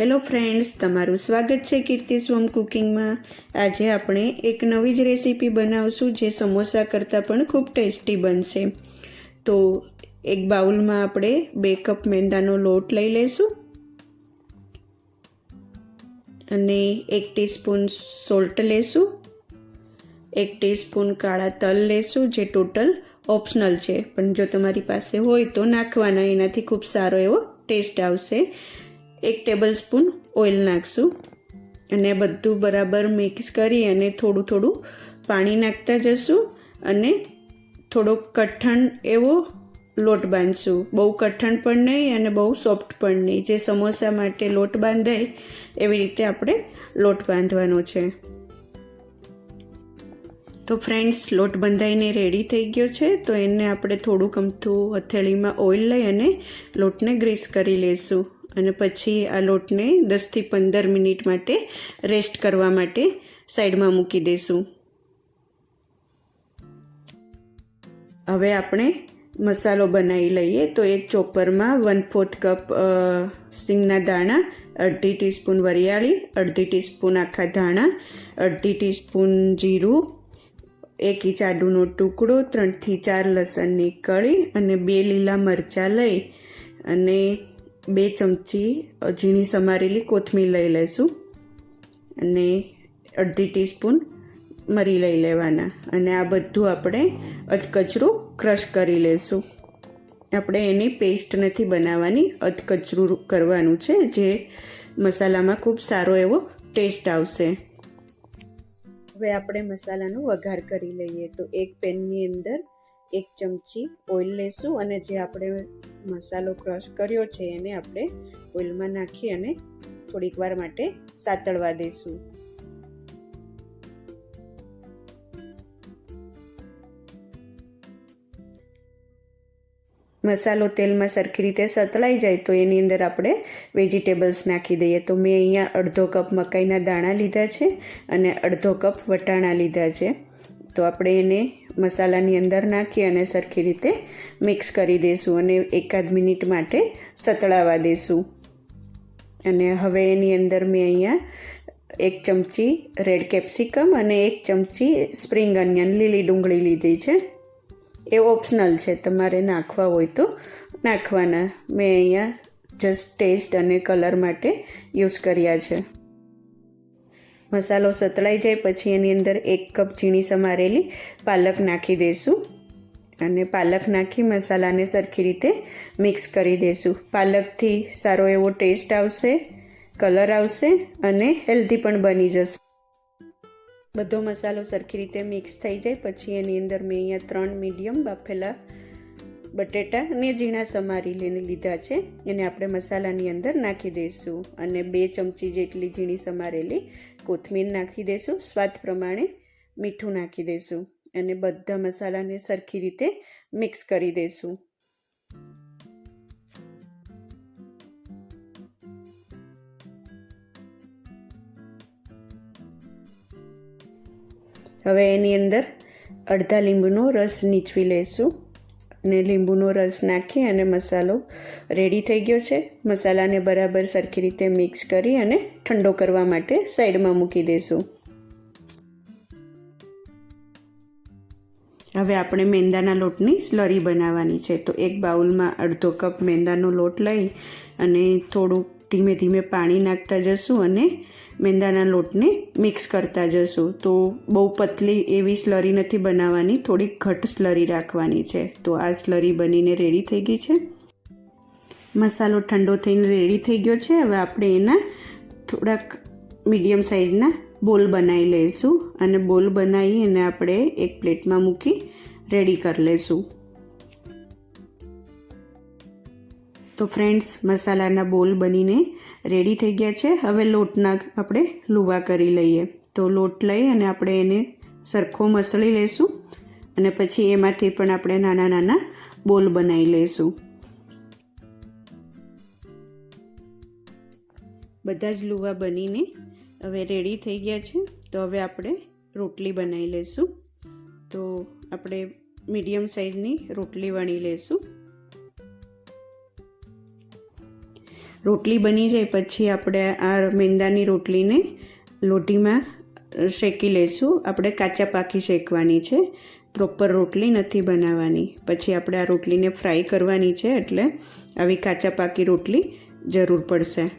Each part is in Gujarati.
હેલો ફ્રેન્ડ્સ, તમારું સ્વાગત છે કીર્તિ સ્વમ કુકિંગમાં. આજે આપણે એક નવી જ રેસીપી બનાવશું જે સમોસા કરતાં પણ ખૂબ ટેસ્ટી બનશે. તો એક બાઉલમાં આપણે બે કપ મેંદાનો લોટ લઈ લઈશું અને એક ટીસ્પૂન સોલ્ટ લેશું. એક ટીસ્પૂન કાળા તલ લેશું, જે ટોટલ ઓપ્શનલ છે. પણ જો તમારી પાસે હોય તો નાખવાના, એનાથી ખૂબ સારો એવો ટેસ્ટ આવશે. એક ટેબલ સ્પૂન ઓઇલ નાખશું અને બધું બરાબર મિક્સ કરી અને થોડું થોડું પાણી નાખતા જશું અને થોડો કઠણ એવો લોટ બાંધશું. બહુ કઠણ પણ નહીં અને બહુ સોફ્ટ પણ નહીં. જે સમોસા માટે લોટ બાંધાય, એવી રીતે આપણે લોટ બાંધવાનો છે. તો ફ્રેન્ડ્સ લોટ બંધાઈને રેડી થઈ ગયો છે. તો એને આપણે થોડુંક અમથું હથેળીમાં ઓઇલ લઈ અને લોટને ગ્રીસ કરી લઈશું અને પછી આ લોટને દસથી પંદર મિનિટ માટે રેસ્ટ કરવા માટે સાઈડમાં મૂકી દઈશું હવે આપણે મસાલો બનાવી લઈએ તો એક ચોપરમાં વન ફોર્થ કપ સિંગના દાણા, અડધી ટીસ્પૂન વરિયાળી, અડધી ટીસ્પૂન આખા ધાણા, અડધી ટીસ્પૂન જીરું, એક ઇંચ આદુનો ટુકડો, ત્રણથી ચાર લસણની કળી અને બે લીલા મરચાં લઈ અને બે ચમચી ઝીણી સમારેલી કોથમીર લઈ લઈશું અને અડધી ટીસ્પૂન મરી લઈ લેવાના. અને આ બધું આપણે અધકચરું ક્રશ કરી લઈશું આપણે એની પેસ્ટ નથી બનાવવાની, અધકચરું કરવાનું છે, જે મસાલામાં ખૂબ સારો એવો ટેસ્ટ આવશે. હવે આપણે મસાલાનો વઘાર કરી લઈએ. તો એક પેનની અંદર એક ચમચી ઓઇલ લેશું અને જે આપણે મસાલો ક્રશ કર્યો છે એને આપણે ઓઇલમાં નાખી અને થોડીક વાર માટે સાતળવા દઈશું મસાલો તેલમાં સરખી રીતે સતળાઈ જાય તો એની અંદર આપણે વેજીટેબલ્સ નાખી દઈએ. તો મેં અહીંયા અડધો કપ મકાઈના દાણા લીધા છે અને અડધો કપ વટાણા લીધા છે. તો આપણે એને મસાલાની અંદર નાખી અને સરખી રીતે મિક્સ કરી દઈશું અને એકાદ મિનિટ માટે સતળાવા દઈશું અને હવે એની અંદર મેં અહીંયા એક ચમચી રેડ કેપ્સિકમ અને એક ચમચી સ્પ્રિંગ અનિયન લીલી ડુંગળી લીધી છે. એ ઓપ્શનલ છે, તમારે નાખવા હોય તો નાખવાના. મેં અહીંયા જસ્ટ ટેસ્ટ અને કલર માટે યુઝ કર્યા છે. મસાલો સતળાઈ જાય, પછી એની અંદર એક કપ ઝીણી સમારેલી પાલક નાખી દઈશું અને પાલક નાખી મસાલાને સરખી રીતે મિક્સ કરી દઈશું પાલકથી સારો એવો ટેસ્ટ આવશે, કલર આવશે અને હેલ્ધી પણ બની જશે. બધો મસાલો સરખી રીતે મિક્સ થઈ જાય, પછી એની અંદર મેં અહીંયા ત્રણ મીડિયમ બાફેલા બટેટા ને ઝીણા સમારી લઈને લીધા છે. એને આપણે મસાલાની અંદર નાખી દઈશું અને બે ચમચી જેટલી ઝીણી સમારેલી કોથમીર નાખી દઈશું સ્વાદ પ્રમાણે મીઠું નાખી દઈશું અને બધા મસાલાને સરખી રીતે મિક્સ કરી દઈશું હવે એની અંદર અડધા લીંબુનો રસ નીચવી લઈશું અને લીંબુનો રસ નાખી અને મસાલો રેડી થઈ ગયો છે. મસાલાને બરાબર સરખી રીતે મિક્સ કરી અને ઠંડો કરવા માટે સાઈડમાં મૂકી દઈશું હવે આપણે મેંદાના લોટની સ્લરી બનાવવાની છે. તો એક બાઉલમાં અડધો કપ મેંદાનો લોટ લઈ અને થોડુંક ધીમે ધીમે પાણી નાખતા જશું અને મેંદાના લોટને મિક્સ કરતા જશું. તો બહુ પતલી એવી સ્લરી નથી બનાવવાની, થોડીક ઘટ સ્લરી રાખવાની છે. તો આ સ્લરી બનીને રેડી થઈ ગઈ છે. મસાલો ઠંડો થઈને રેડી થઈ ગયો છે. હવે આપણે એના થોડાક મીડિયમ સાઇઝના બોલ બનાવી લઈશું અને બોલ બનાવી અને આપણે એક પ્લેટમાં મૂકી રેડી કરી લઈશું. તો ફ્રેન્ડ્સ, મસાલાના બોલ બનીને રેડી થઈ ગયા છે. હવે લોટના આપણે લુવા કરી લઈએ. તો લોટ લઈ અને આપણે એને સરખો મસળી લઈશું અને પછી એમાંથી પણ આપણે નાના નાના બોલ બનાવી લઈશું. બધા જ લુવા બનીને હવે રેડી થઈ ગયા છે. તો હવે આપણે રોટલી બનાવી લઈશું તો આપણે મીડિયમ સાઇઝની રોટલી વણી લઈશું રોટલી બની જાય પછી આપણે આ મેંદાની રોટલીને લોટીમાં શેકી લઈશું આપણે કાચા પાકી શેકવાની છે. પ્રોપર રોટલી નથી બનાવવાની. પછી આપણે આ રોટલીને ફ્રાય કરવાની છે એટલે આવી કાચા પાકી રોટલી જરૂર પડશે.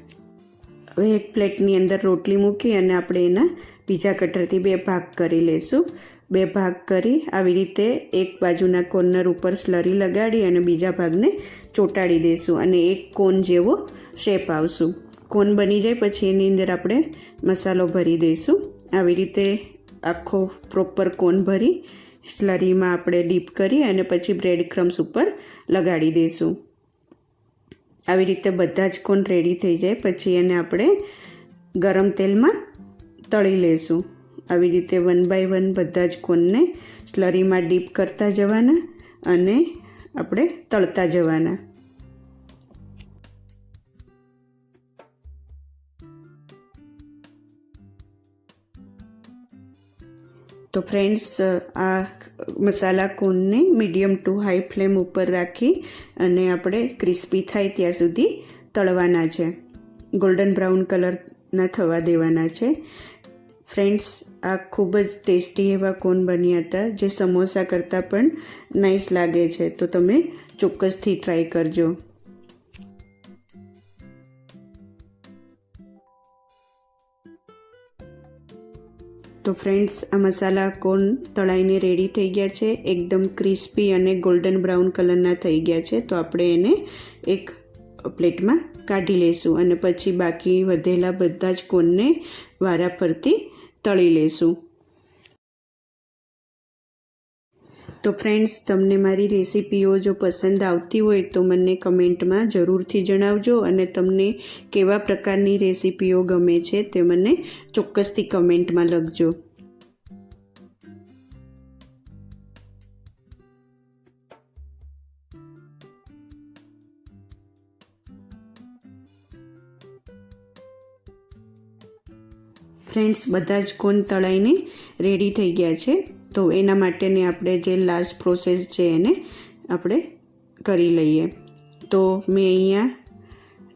હવે એક પ્લેટની અંદર રોટલી મૂકી અને આપણે એના બીજા કટરથી બે ભાગ કરી લઈશું બે ભાગ કરી આવી રીતે એક બાજુના કોર્નર ઉપર સ્લરી લગાડી અને બીજા ભાગને ચોંટાડી દઈશું અને એક કોન જેવો શેપ આવશું. કોન બની જાય પછી એની અંદર આપણે મસાલો ભરી દઈશું. આવી રીતે આખો પ્રોપર કોન ભરી સ્લરીમાં આપણે ડીપ કરી અને પછી બ્રેડ ક્રમ્સ ઉપર લગાડી દઈશું આવી રીતે બધા જ કોન રેડી થઈ જાય, પછી એને આપણે ગરમ તેલમાં તળી લઈશું આવી રીતે વન બાય વન બધા જ કોનને સ્લરીમાં ડીપ કરતા જવાના અને આપણે તળતા જવાના. તો ફ્રેન્ડ્સ આ મસાલા કોનને મીડિયમ ટુ હાઈ ફ્લેમ ઉપર રાખી અને આપણે ક્રિસ્પી થાય ત્યાં સુધી તળવાના છે. ગોલ્ડન બ્રાઉન કલરના થવા દેવાના છે. ફ્રેન્ડ્સ, આ ખૂબ જ ટેસ્ટી એવા કોન બન્યા હતા જે સમોસા કરતાં પણ નાઇસ લાગે છે. તો તમે ચોક્કસથી ટ્રાય કરજો. તો ફ્રેન્ડ્સ, આ મસાલા કોન તળાઈને રેડી થઈ ગયા છે. એકદમ ક્રિસ્પી અને ગોલ્ડન બ્રાઉન કલરના થઈ ગયા છે. તો આપણે એને એક પ્લેટમાં કાઢી લઈશું અને પછી બાકી વધેલા બધા જ કોનને વારા ફરતી તળી લઈશું. તો ફ્રેન્ડ્સ તમને મારી રેસિપીઓ જો પસંદ આવતી હોય તો મને કમેન્ટમાં જરૂરથી જણાવજો અને તમને કેવા પ્રકારની રેસિપીઓ ગમે છે તે મને ચોક્કસથી કમેન્ટમાં લખજો. ફ્રેન્ડ્સ બધા જ કોન તળાઈને રેડી થઈ ગયા છે. તો એના માટેની આપણે જે લાસ્ટ પ્રોસેસ છે એને આપણે કરી લઈએ. તો મેં અહીંયા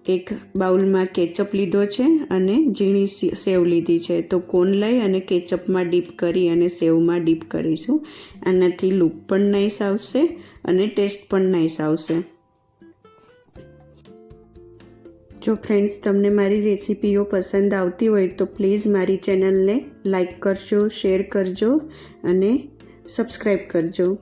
એક બાઉલમાં કેચઅપ લીધો છે અને ઝીણી સેવ લીધી છે. તો કોન લઈ અને કેચઅપમાં ડીપ કરી અને સેવમાં ડીપ કરીશું. આનાથી લૂક પણ નાઈસ આવશે અને ટેસ્ટ પણ નાઈસ આવશે. જો ફ્રેન્ડ્સ તમને મારી રેસિપીઓ પસંદ આવતી હોય તો પ્લીઝ મારી ચેનલને લાઈક કરજો શેર કરજો અને સબસ્ક્રાઈબ કરજો.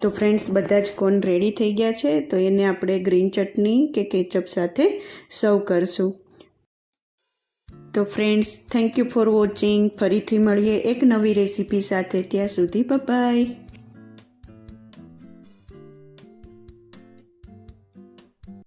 તો ફ્રેન્ડ્સ બધા જ કોન રેડી થઈ ગયા છે, તો એને આપણે ગ્રીન ચટણી કે કેચઅપ સાથે સર્વ કરશું. તો friends thank you for watching ફરીથી મળીએ એક નવી રેસિપી સાથે. ત્યાં સુધી બાય